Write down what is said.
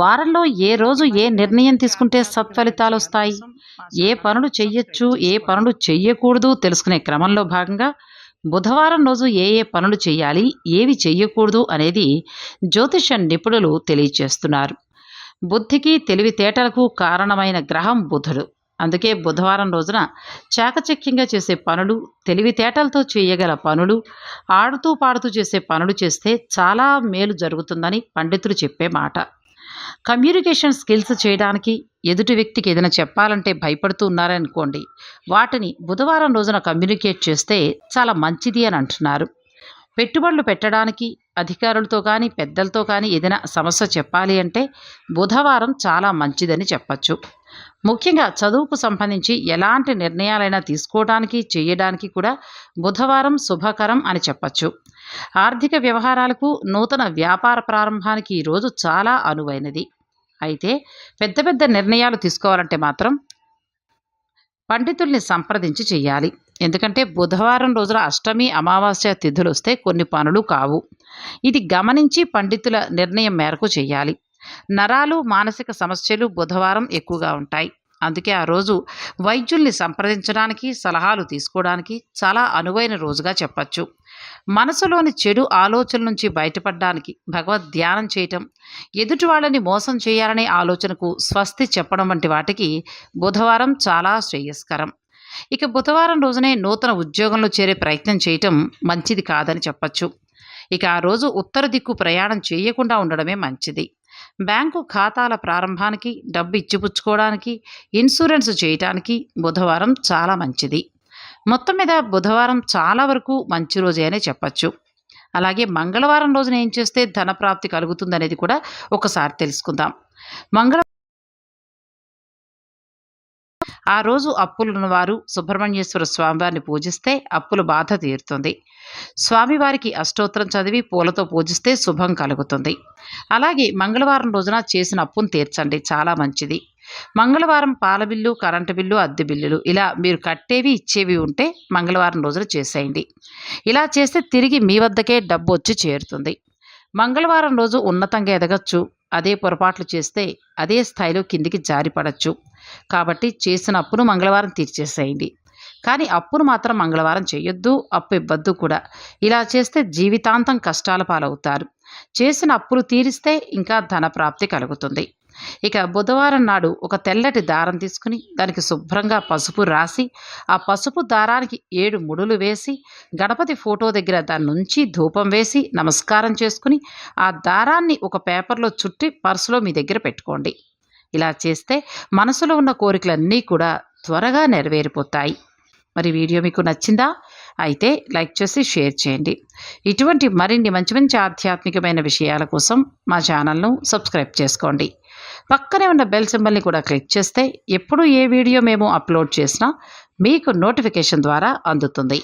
వారంలో ఏ రోజు ఏ నిర్ణయం తీసుకుంటే సత్ఫలితాలు వస్తాయి? ఏ పనులు చెయ్యొచ్చు? ఏ పనులు చెయ్యకూడదు? తెలుసుకునే క్రమంలో భాగంగా బుధవారం రోజు ఏ ఏ పనులు చేయాలి ఏవి చెయ్యకూడదు? అనేది జ్యోతిష నిపుణులు తెలియచేస్తున్నారు బుద్ధికి తెలివితేటలకు కారణమైన గ్రహం బుధుడు. అందుకే బుధవారం రోజున చాకచక్యంగా చేసే పనులు తెలివితేటలతో చేయగల పనులు ఆడుతూ పాడుతూ చేసే పనులు చేస్తే చాలా మేలు జరుగుతుందని పండితులు చెప్పే మాట. కమ్యూనికేషన్ స్కిల్స్ చేయడానికి ఎదుటి వ్యక్తికి ఏదైనా చెప్పాలంటే భయపడుతూ ఉన్నారనుకోండి వాటిని బుధవారం రోజున కమ్యూనికేట్ చేస్తే చాలా మంచిది అని అంటున్నారు. పెట్టుబడులు పెట్టడానికి అధికారులతో కానీ పెద్దలతో కానీ ఏదైనా సమస్య చెప్పాలి అంటే బుధవారం చాలా మంచిదని చెప్పచ్చు. ముఖ్యంగా చదువుకు సంబంధించి ఎలాంటి నిర్ణయాలైనా తీసుకోవడానికి చేయడానికి కూడా బుధవారం శుభకరం అని చెప్పచ్చు. ఆర్థిక వ్యవహారాలకు నూతన వ్యాపార ప్రారంభానికి ఈరోజు చాలా అనువైనది. అయితే పెద్ద పెద్ద నిర్ణయాలు తీసుకోవాలంటే మాత్రం పండితుల్ని సంప్రదించి చేయాలి. ఎందుకంటే బుధవారం రోజున అష్టమి అమావాస్య తిథులు వస్తే కొన్ని పనులు కావు. ఇది గమనించి పండితుల నిర్ణయం మేరకు చేయాలి. నరాలు మానసిక సమస్యలు బుధవారం ఎక్కువగా ఉంటాయి. అందుకే ఆ రోజు వైద్యుల్ని సంప్రదించడానికి సలహాలు తీసుకోవడానికి చాలా అనువైన రోజుగా చెప్పచ్చు. మనసులోని చెడు ఆలోచనల నుంచి బయటపడడానికి భగవద్ ధ్యానం చేయటం ఎదుటి వాళ్ళని మోసం చేయాలనే ఆలోచనకు స్వస్తి చెప్పడం వంటి వాటికి బుధవారం చాలా శ్రేయస్కరం. ఇక బుధవారం రోజునే నూతన ఉద్యోగంలో చేరే ప్రయత్నం చేయటం మంచిది కాదని చెప్పచ్చు. ఇక ఆ రోజు ఉత్తర దిక్కు ప్రయాణం చేయకుండా ఉండడమే మంచిది. బ్యాంకు ఖాతాల ప్రారంభానికి డబ్బు ఇచ్చిపుచ్చుకోవడానికి ఇన్సూరెన్స్ చేయటానికి బుధవారం చాలా మంచిది. మొత్తం మీద బుధవారం చాలా వరకు మంచి రోజే అని చెప్పచ్చు. అలాగే మంగళవారం రోజున ఏం చేస్తే ధన ప్రాప్తి కలుగుతుందనేది కూడా ఒకసారి తెలుసుకుందాం. మంగళ ఆ రోజు అప్పులున్న వారు సుబ్రహ్మణ్యేశ్వర స్వామివారిని పూజిస్తే అప్పుల బాధ తీరుతుంది. స్వామివారికి అష్టోత్తరం చదివి పూలతో పూజిస్తే శుభం కలుగుతుంది. అలాగే మంగళవారం రోజున చేసిన అప్పును తీర్చండి. చాలా మంచిది. మంగళవారం పాల బిల్లు కరెంటు బిల్లు అద్దె బిల్లులు ఇలా మీరు కట్టేవి ఇచ్చేవి ఉంటే మంగళవారం రోజున చేసేయండి. ఇలా చేస్తే తిరిగి మీ వద్దకే డబ్బు వచ్చి చేరుతుంది. మంగళవారం రోజు ఉన్నతంగా ఎదగచ్చు. అదే పొరపాట్లు చేస్తే అదే స్థాయిలో కిందికి జారిపడచ్చు కాబట్టి చేసిన అప్పును మంగళవారం తీర్చేసేయండి. కానీ అప్పును మాత్రం మంగళవారం చేయొద్దు అప్పు ఇవ్వద్దు కూడా. ఇలా చేస్తే జీవితాంతం కష్టాల పాలవుతారు. చేసిన అప్పులు తీరిస్తే ఇంకా ధన ప్రాప్తి కలుగుతుంది. ఇక బుధవారం నాడు ఒక తెల్లటి దారం తీసుకుని దానికి శుభ్రంగా పసుపు రాసి ఆ పసుపు దారానికి ఏడు ముడులు వేసి గణపతి ఫోటో దగ్గర దాని నుంచి ధూపం వేసి నమస్కారం చేసుకుని ఆ దారాన్ని ఒక పేపర్లో చుట్టి పర్సులో మీ దగ్గర పెట్టుకోండి. ఇలా చేస్తే మనసులో ఉన్న కోరికలన్నీ కూడా త్వరగా నెరవేరిపోతాయి. మరి వీడియో మీకు నచ్చిందా? అయితే లైక్ చేసి షేర్ చేయండి. ఇటువంటి మరిన్ని మంచి మంచి ఆధ్యాత్మికమైన విషయాల కోసం మా ఛానల్ను సబ్స్క్రైబ్ చేసుకోండి. పక్కనే ఉన్న బెల్ సింబల్ని కూడా క్లిక్ చేస్తే ఎప్పుడు ఏ వీడియో మేము అప్లోడ్ చేసినా మీకు నోటిఫికేషన్ ద్వారా అందుతుంది.